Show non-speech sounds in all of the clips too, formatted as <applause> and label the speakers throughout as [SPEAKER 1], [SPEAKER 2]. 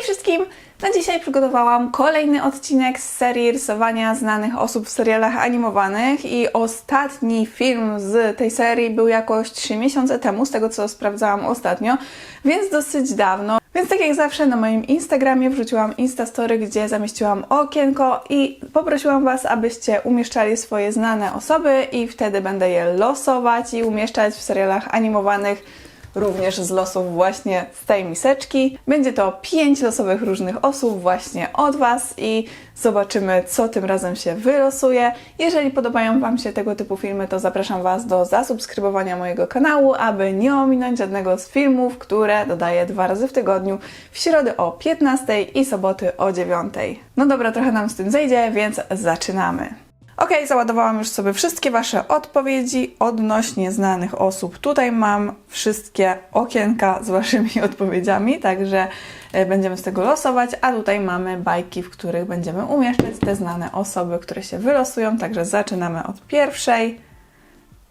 [SPEAKER 1] Hej wszystkim! Na dzisiaj przygotowałam kolejny odcinek z serii rysowania znanych osób w serialach animowanych i ostatni film z tej serii był jakoś 3 miesiące temu, z tego co sprawdzałam ostatnio, więc dosyć dawno. Więc tak jak zawsze na moim Instagramie wrzuciłam Instastory, gdzie zamieściłam okienko i poprosiłam Was, abyście umieszczali swoje znane osoby i wtedy będę je losować i umieszczać w serialach animowanych również z losów właśnie z tej miseczki. Będzie to pięć losowych różnych osób właśnie od Was i zobaczymy, co tym razem się wylosuje. Jeżeli podobają Wam się tego typu filmy, to zapraszam Was do zasubskrybowania mojego kanału, aby nie ominąć żadnego z filmów, które dodaję dwa razy w tygodniu, w środę o 15 i soboty o 9. No dobra, trochę nam z tym zejdzie, więc zaczynamy. Ok, załadowałam już sobie wszystkie Wasze odpowiedzi odnośnie znanych osób. Tutaj mam wszystkie okienka z Waszymi <laughs> odpowiedziami, także e, będziemy z tego losować, a tutaj mamy bajki, w których będziemy umieszczać te znane osoby, które się wylosują, także zaczynamy od pierwszej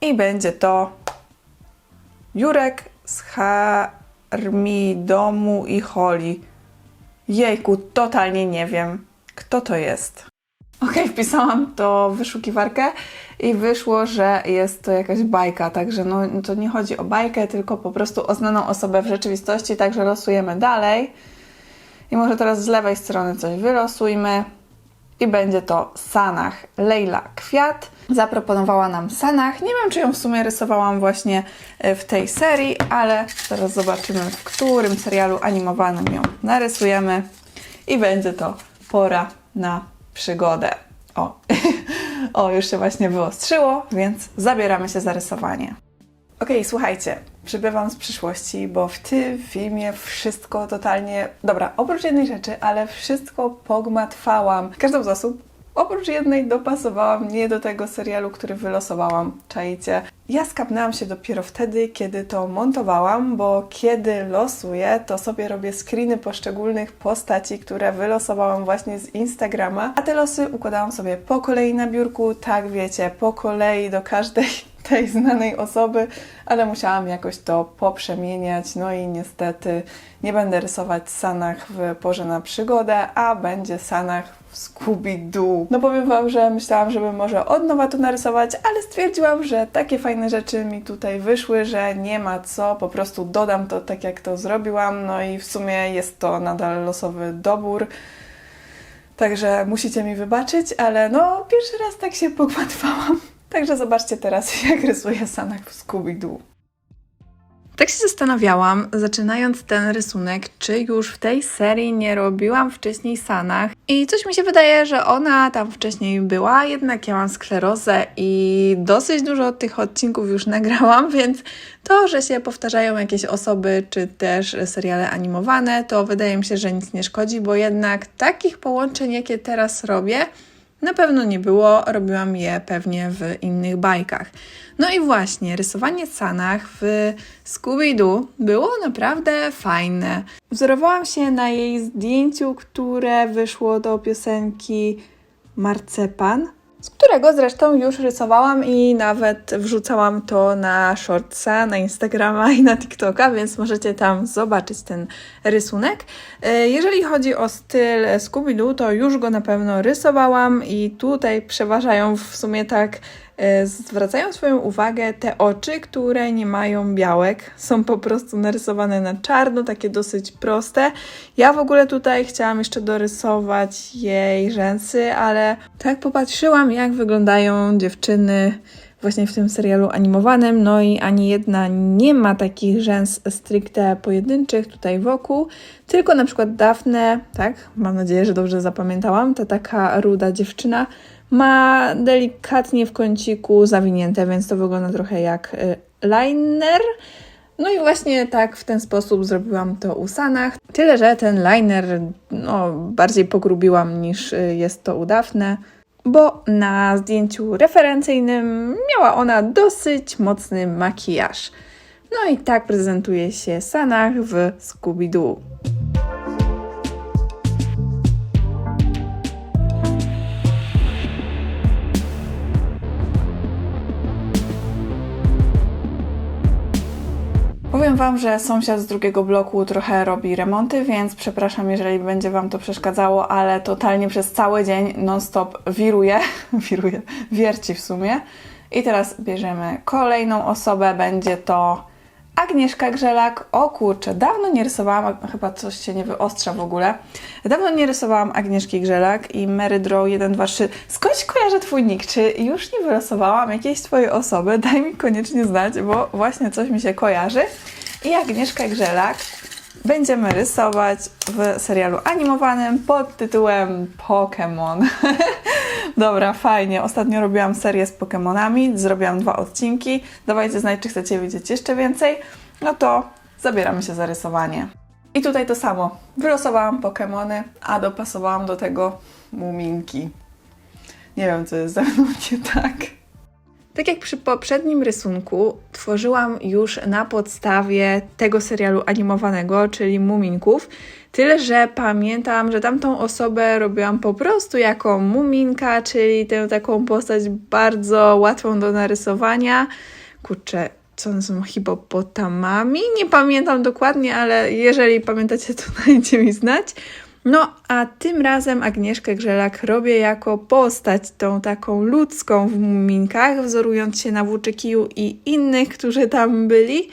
[SPEAKER 1] i będzie to Jurek z Harmidomu i Holi. Jejku, totalnie nie wiem, kto to jest. Okej, wpisałam to w wyszukiwarkę i wyszło, że jest to jakaś bajka, także no, to nie chodzi o bajkę, tylko po prostu o znaną osobę w rzeczywistości, także losujemy dalej. I może teraz z lewej strony coś wylosujmy. I będzie to Sanach Leila Kwiat. Zaproponowała nam Sanach. Nie wiem, czy ją w sumie rysowałam właśnie e, w tej serii, ale zaraz zobaczymy, w którym serialu animowanym ją narysujemy. I będzie to pora na przygodę. O, <laughs> o już się właśnie wyostrzyło, więc zabieramy się za rysowanie. Okej, słuchajcie, przybywam z przyszłości, bo w tym filmie wszystko totalnie. Dobra, oprócz jednej rzeczy, ale wszystko pogmatwałam. Każdą z osób, oprócz jednej, dopasowałam nie do tego serialu, który wylosowałam. Czajcie. Ja skapnęłam się dopiero wtedy, kiedy to montowałam, bo kiedy losuję, to sobie robię screeny poszczególnych postaci, które wylosowałam właśnie z Instagrama, a te losy układałam sobie po kolei na biurku, tak wiecie, po kolei do każdej tej znanej osoby, ale musiałam jakoś to poprzemieniać. No i niestety nie będę rysować Sanach w porze na przygodę, a będzie Sanach w Scooby-Doo. No powiem Wam, że myślałam, żeby może od nowa to narysować, ale stwierdziłam, że takie fajne rzeczy mi tutaj wyszły, że nie ma co, po prostu dodam to tak jak to zrobiłam. No i w sumie jest to nadal losowy dobór. Także musicie mi wybaczyć, ale no pierwszy raz tak się pogmatwałam. Także zobaczcie teraz, <laughs> jak rysuje Sanak w Scooby-Doo. Tak się zastanawiałam, zaczynając ten rysunek, czy już w tej serii nie robiłam wcześniej Sanach. I coś mi się wydaje, że ona tam wcześniej była, jednak ja mam sklerozę i dosyć dużo tych odcinków już <laughs> nagrałam, więc to, że się powtarzają jakieś osoby, czy też seriale animowane, to wydaje mi się, że nic nie szkodzi, bo jednak takich połączeń, jakie teraz robię, na pewno nie było, robiłam je pewnie w innych bajkach. No i właśnie, rysowanie Sanach w Scooby-Doo było naprawdę fajne. Wzorowałam się na jej zdjęciu, które wyszło do piosenki Marcepan, z którego zresztą już rysowałam i nawet wrzucałam to na shortsa, na Instagrama i na TikToka, więc możecie tam zobaczyć ten rysunek. E, Jeżeli chodzi o styl Scooby-Doo, to już go na pewno rysowałam i tutaj przeważają w sumie tak zwracają swoją uwagę te oczy, które nie mają białek. Są po prostu narysowane na czarno, takie dosyć proste. Ja w ogóle tutaj chciałam jeszcze dorysować jej rzęsy, ale tak popatrzyłam, jak wyglądają dziewczyny właśnie w tym serialu animowanym, no i ani jedna nie ma takich rzęs stricte pojedynczych tutaj wokół, tylko na przykład Daphne, tak, mam nadzieję, że dobrze zapamiętałam, ta taka ruda dziewczyna ma delikatnie w kąciku zawinięte, więc to wygląda trochę jak y, liner. No i właśnie tak w ten sposób zrobiłam to u Sanach. Tyle, że ten liner no, bardziej pogrubiłam niż y, jest to u Daphne, bo na zdjęciu referencyjnym miała ona dosyć mocny makijaż. No i tak prezentuje się Sanach w Scooby-Doo. Powiem Wam, że sąsiad z drugiego bloku trochę robi remonty, więc przepraszam, jeżeli będzie Wam to przeszkadzało, ale totalnie przez cały dzień non-stop wiruje, <laughs> wiruje, wierci w sumie. I teraz bierzemy kolejną osobę, będzie to Agnieszka Grzelak. O kurczę, dawno nie rysowałam, chyba coś się nie wyostrza w ogóle. Dawno nie rysowałam Agnieszki Grzelak i Mary Draw 123. Skądś kojarzę Twój nick? Czy już nie wylosowałam jakiejś Twojej osoby? Daj mi koniecznie znać, bo właśnie coś mi się kojarzy. I Agnieszka Grzelak będziemy rysować w serialu animowanym pod tytułem Pokémon. <laughs> Dobra, fajnie. Ostatnio robiłam serię z Pokémonami, zrobiłam dwa odcinki. Dawajcie znać, czy chcecie widzieć jeszcze więcej. No to zabieramy się za rysowanie. I tutaj to samo. Wylosowałam Pokémony, a dopasowałam do tego muminki. Nie wiem, co jest ze mną nie tak. Tak jak przy poprzednim rysunku, tworzyłam już na podstawie tego serialu animowanego, czyli Muminków. Tyle, że pamiętam, że tamtą osobę robiłam po prostu jako Muminka, czyli tę taką postać bardzo łatwą do narysowania. Kurczę, co one są hipopotamami? Nie pamiętam dokładnie, ale jeżeli pamiętacie, to <laughs> dajcie mi znać. No, a tym razem Agnieszkę Grzelak robię jako postać tą taką ludzką w muminkach, wzorując się na Włóczykiju i innych, którzy tam byli.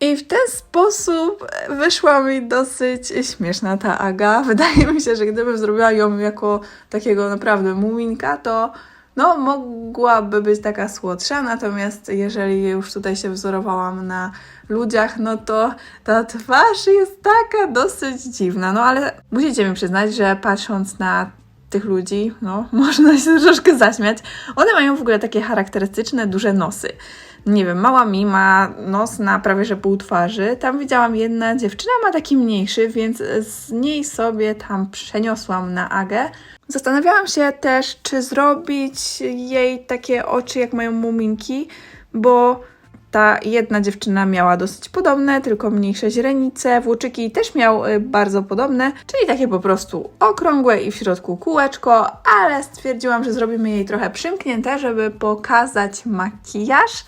[SPEAKER 1] I w ten sposób wyszła mi dosyć śmieszna ta Aga. <laughs> Wydaje mi się, że gdybym zrobiła ją jako takiego naprawdę muminka, to no, mogłaby być taka słodsza, natomiast jeżeli już tutaj się wzorowałam na ludziach, no to ta twarz jest taka dosyć dziwna. No ale musicie mi przyznać, że patrząc na tych ludzi, no, <laughs> można się troszkę zaśmiać. One mają w ogóle takie charakterystyczne, duże nosy. Nie wiem, mała mi ma nos na prawie że pół twarzy. Tam widziałam jedna dziewczyna ma taki mniejszy, więc z niej sobie tam przeniosłam na Agę. Zastanawiałam się też, czy zrobić jej takie oczy, jak mają muminki, bo ta jedna dziewczyna miała dosyć podobne, tylko mniejsze źrenice. Włóczyki też miał y, bardzo podobne, czyli takie po prostu okrągłe i w środku kółeczko, ale stwierdziłam, że zrobimy jej trochę przymknięte, żeby pokazać makijaż.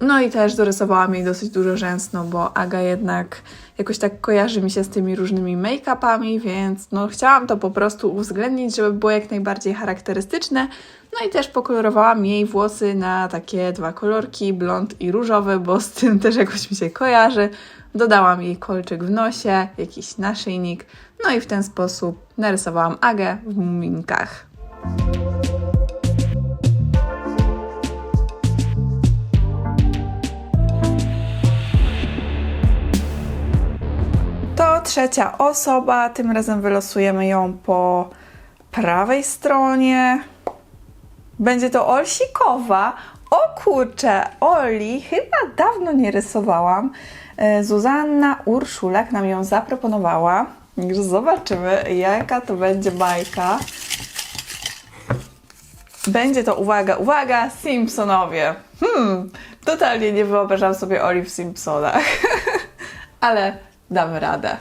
[SPEAKER 1] No i też dorysowałam jej dosyć dużo rzęs, no bo Aga jednak jakoś tak kojarzy mi się z tymi różnymi make-upami, więc no chciałam to po prostu uwzględnić, żeby było jak najbardziej charakterystyczne. No i też pokolorowałam jej włosy na takie dwa kolorki, blond i różowy, bo z tym też jakoś mi się kojarzy. Dodałam jej kolczyk w nosie, jakiś naszyjnik, no i w ten sposób narysowałam Agę w muminkach. To trzecia osoba, tym razem wylosujemy ją po prawej stronie. Będzie to Olsikowa. O kurczę, Oli chyba dawno nie rysowałam. E, Zuzanna Urszulak nam ją zaproponowała. Także zobaczymy, jaka to będzie bajka. Będzie to, uwaga, uwaga, Simpsonowie. Hmm, totalnie nie wyobrażam sobie Oli w Simpsonach. <laughs> Ale damy radę.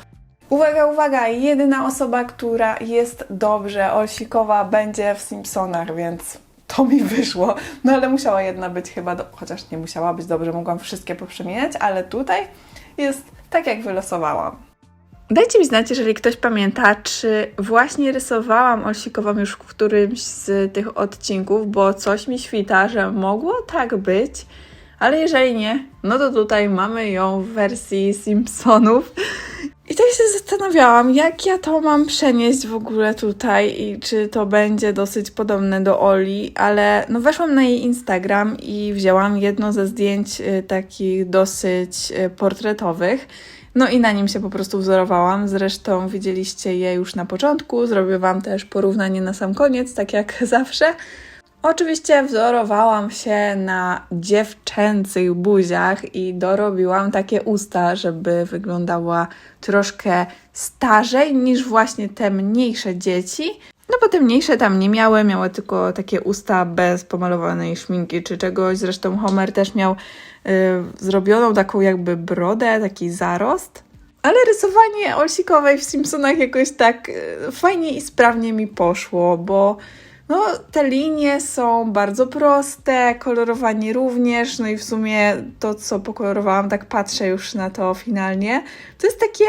[SPEAKER 1] Uwaga, uwaga, jedyna osoba, która jest dobrze Olsikowa będzie w Simpsonach, więc to mi wyszło. No ale musiała jedna być chyba, do... chociaż nie musiała być dobrze, mogłam wszystkie poprzemieniać, ale tutaj jest tak, jak wylosowałam. Dajcie mi znać, jeżeli ktoś pamięta, czy właśnie rysowałam Olsikową już w którymś z tych odcinków, bo coś mi świta, że mogło tak być, ale jeżeli nie, no to tutaj mamy ją w wersji Simpsonów. I tak się zastanawiałam, jak ja to mam przenieść w ogóle tutaj i czy to będzie dosyć podobne do Oli, ale no weszłam na jej Instagram i wzięłam jedno ze zdjęć y, takich dosyć y, portretowych. No i na nim się po prostu wzorowałam. Zresztą widzieliście je już na początku. Zrobię Wam też porównanie na sam koniec, tak jak <laughs> zawsze. Oczywiście wzorowałam się na dziewczęcych buziach i dorobiłam takie usta, żeby wyglądała troszkę starzej niż właśnie te mniejsze dzieci. No bo te mniejsze tam nie miały, miały tylko takie usta bez pomalowanej szminki czy czegoś. Zresztą Homer też miał y, zrobioną taką jakby brodę, taki zarost. Ale rysowanie Olsikowej w Simpsonach jakoś tak y, fajnie i sprawnie mi poszło, bo No, te linie są bardzo proste, kolorowanie również, no i w sumie to, co pokolorowałam, tak patrzę już na to finalnie, to jest takie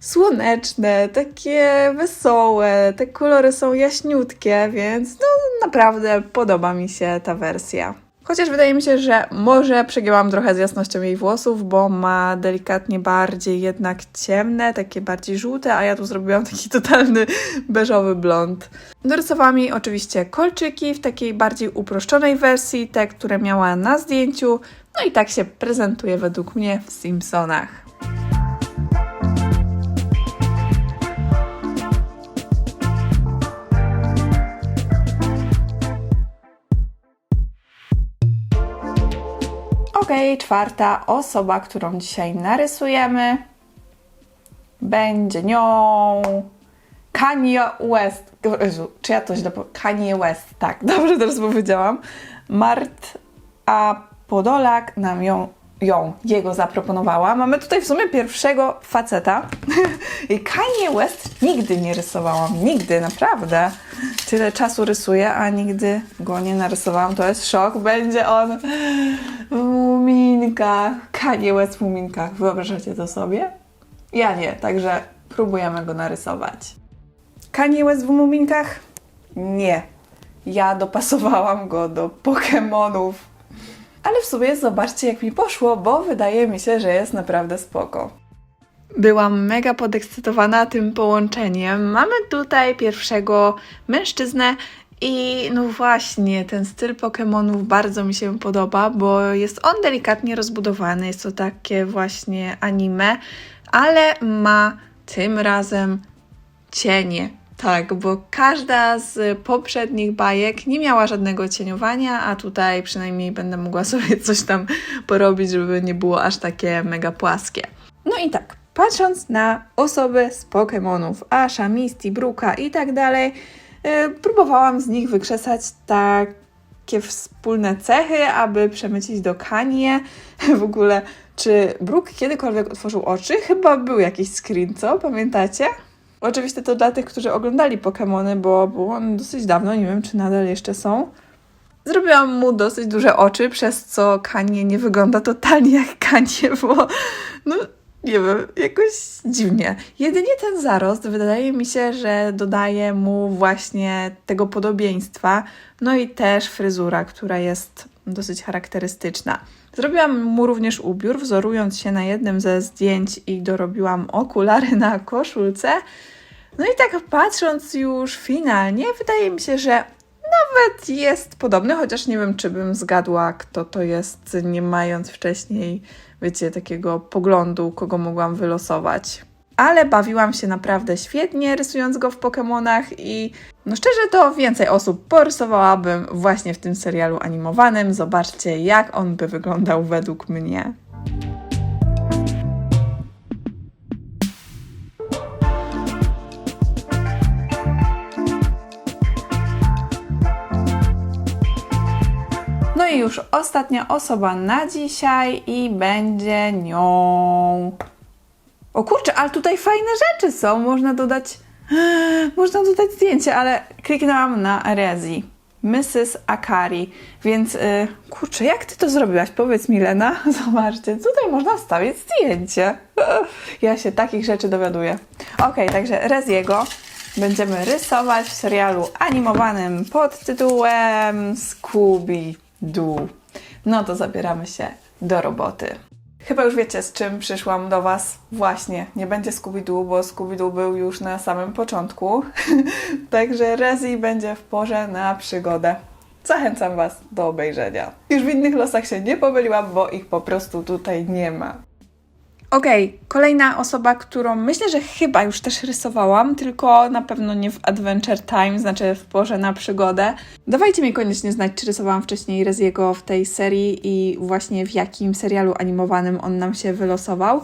[SPEAKER 1] słoneczne, takie wesołe, te kolory są jaśniutkie, więc no naprawdę podoba mi się ta wersja. Chociaż wydaje mi się, że może przegięłam trochę z jasnością jej włosów, bo ma delikatnie bardziej jednak ciemne, takie bardziej żółte, a ja tu zrobiłam taki <laughs> totalny beżowy blond. Dorysowałam jej oczywiście kolczyki w takiej bardziej uproszczonej wersji, te, które miała na zdjęciu, no i tak się prezentuje według mnie w Simpsonach. Czwarta osoba, którą dzisiaj narysujemy, będzie nią Kanye West. Jezu, czy ja to źle po... Kanye West, tak, <laughs> dobrze teraz powiedziałam. Mart A. Podolak nam ją, ją, jego zaproponowała. Mamy tutaj w sumie pierwszego faceta. <laughs> I Kanye West nigdy nie rysowałam, nigdy, naprawdę. Tyle czasu rysuję, a nigdy go nie narysowałam. To jest szok. Będzie on w muminkach. Kanye West w muminkach. Wyobrażacie to sobie? Ja nie, także próbujemy go narysować. Kanye West w muminkach? Nie. Ja dopasowałam go do Pokemonów. Ale w sumie zobaczcie, jak mi poszło, bo wydaje mi się, że jest naprawdę spoko. Byłam mega podekscytowana tym połączeniem. Mamy tutaj pierwszego mężczyznę i no właśnie, ten styl Pokemonów bardzo mi się podoba, bo jest on delikatnie rozbudowany, jest to takie właśnie anime, ale ma tym razem cienie. Tak, bo każda z poprzednich bajek nie miała żadnego cieniowania, a tutaj przynajmniej będę mogła sobie <laughs> coś tam porobić, żeby nie było aż takie mega płaskie. No i tak, patrząc na osoby z Pokémonów, Asha, Misty, Bruka i tak dalej, yy, próbowałam z nich wykrzesać takie wspólne cechy, aby przemycić do Kanie. <laughs> W ogóle, czy Brook kiedykolwiek otworzył oczy? Chyba był jakiś screen, co? Pamiętacie? Oczywiście to dla tych, którzy oglądali Pokémony, bo było on dosyć dawno, nie wiem czy nadal jeszcze są. Zrobiłam mu dosyć duże oczy, przez co Kanie nie wygląda totalnie jak Kanie, bo no nie wiem, jakoś dziwnie. Jedynie ten zarost wydaje mi się, że dodaje mu właśnie tego podobieństwa, no i też fryzura, która jest dosyć charakterystyczna. Zrobiłam mu również ubiór, wzorując się na jednym ze zdjęć i dorobiłam okulary na koszulce. No i tak patrząc już finalnie, wydaje mi się, że nawet jest podobny, chociaż nie wiem, czy bym zgadła, kto to jest, nie mając wcześniej, wiecie, takiego poglądu, kogo mogłam wylosować. Ale bawiłam się naprawdę świetnie, rysując go w Pokémonach i no szczerze to więcej osób porysowałabym właśnie w tym serialu animowanym. Zobaczcie, jak on by wyglądał według mnie. No i już ostatnia osoba na dzisiaj i będzie nią. O kurczę, ale tutaj fajne rzeczy są. Można dodać. <gasps> Można dodać zdjęcie, ale kliknęłam na Rezi. Mrs. Akari. Więc yy, kurczę, jak ty to zrobiłaś? Powiedz mi, Lena. <laughs> Zobaczcie, tutaj można wstawić zdjęcie. <laughs> Ja się takich rzeczy dowiaduję. Ok, także Reziego będziemy rysować w serialu animowanym pod tytułem Scooby-Doo. No to zabieramy się do roboty. Chyba już wiecie, z czym przyszłam do Was. Właśnie, nie będzie Scooby-Doo, bo Scooby-Doo był już na samym początku. <laughs> Także Rezi będzie w porze na przygodę. Zachęcam Was do obejrzenia. Już w innych losach się nie pomyliłam, bo ich po prostu tutaj nie ma. Okej, kolejna osoba, którą myślę, że chyba już też rysowałam, tylko na pewno nie w Adventure Time, znaczy w porze na przygodę. Dawajcie mi koniecznie znać, czy rysowałam wcześniej Reziego w tej serii i właśnie w jakim serialu animowanym on nam się wylosował.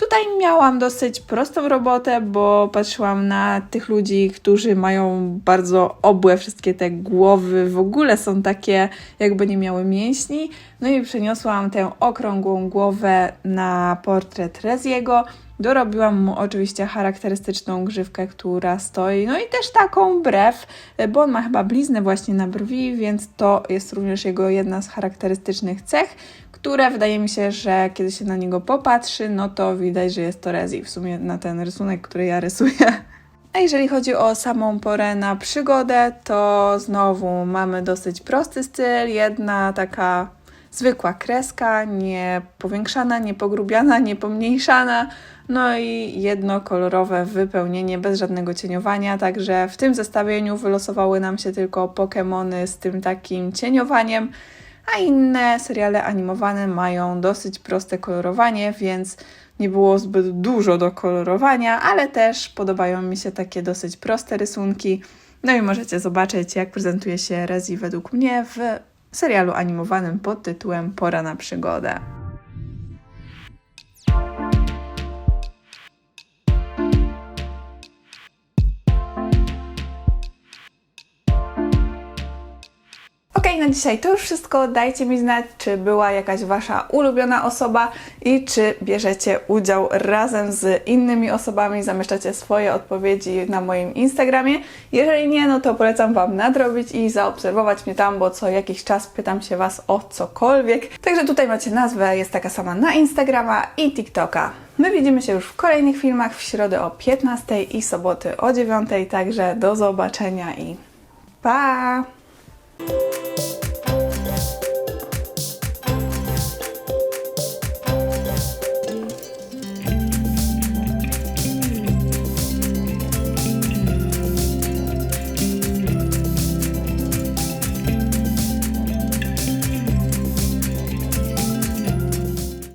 [SPEAKER 1] Tutaj miałam dosyć prostą robotę, bo patrzyłam na tych ludzi, którzy mają bardzo obłe wszystkie te głowy, w ogóle są takie, jakby nie miały mięśni. No i przeniosłam tę okrągłą głowę na portret Reziego. Dorobiłam mu oczywiście charakterystyczną grzywkę, która stoi, no i też taką brew, bo on ma chyba bliznę właśnie na brwi, więc to jest również jego jedna z charakterystycznych cech, które wydaje mi się, że kiedy się na niego popatrzy, no to widać, że jest to Rezi w sumie na ten rysunek, który ja rysuję. A jeżeli chodzi o samą porę na przygodę, to znowu mamy dosyć prosty styl, jedna taka zwykła kreska, nie powiększana, nie pogrubiana, nie pomniejszana, no i jedno kolorowe wypełnienie bez żadnego cieniowania, także w tym zestawieniu wylosowały nam się tylko Pokémony z tym takim cieniowaniem, a inne seriale animowane mają dosyć proste kolorowanie, więc nie było zbyt dużo do kolorowania, ale też podobają mi się takie dosyć proste rysunki. No i możecie zobaczyć, jak prezentuje się Rezi według mnie w serialu animowanym pod tytułem Pora na przygodę. Na dzisiaj to już wszystko. Dajcie mi znać, czy była jakaś Wasza ulubiona osoba i czy bierzecie udział razem z innymi osobami, zamieszczacie swoje odpowiedzi na moim Instagramie. Jeżeli nie, no to polecam Wam nadrobić i zaobserwować mnie tam, bo co jakiś czas pytam się Was o cokolwiek. Także tutaj macie nazwę, jest taka sama na Instagrama i TikToka. My widzimy się już w kolejnych filmach w środę o 15 i soboty o 9, także do zobaczenia i pa!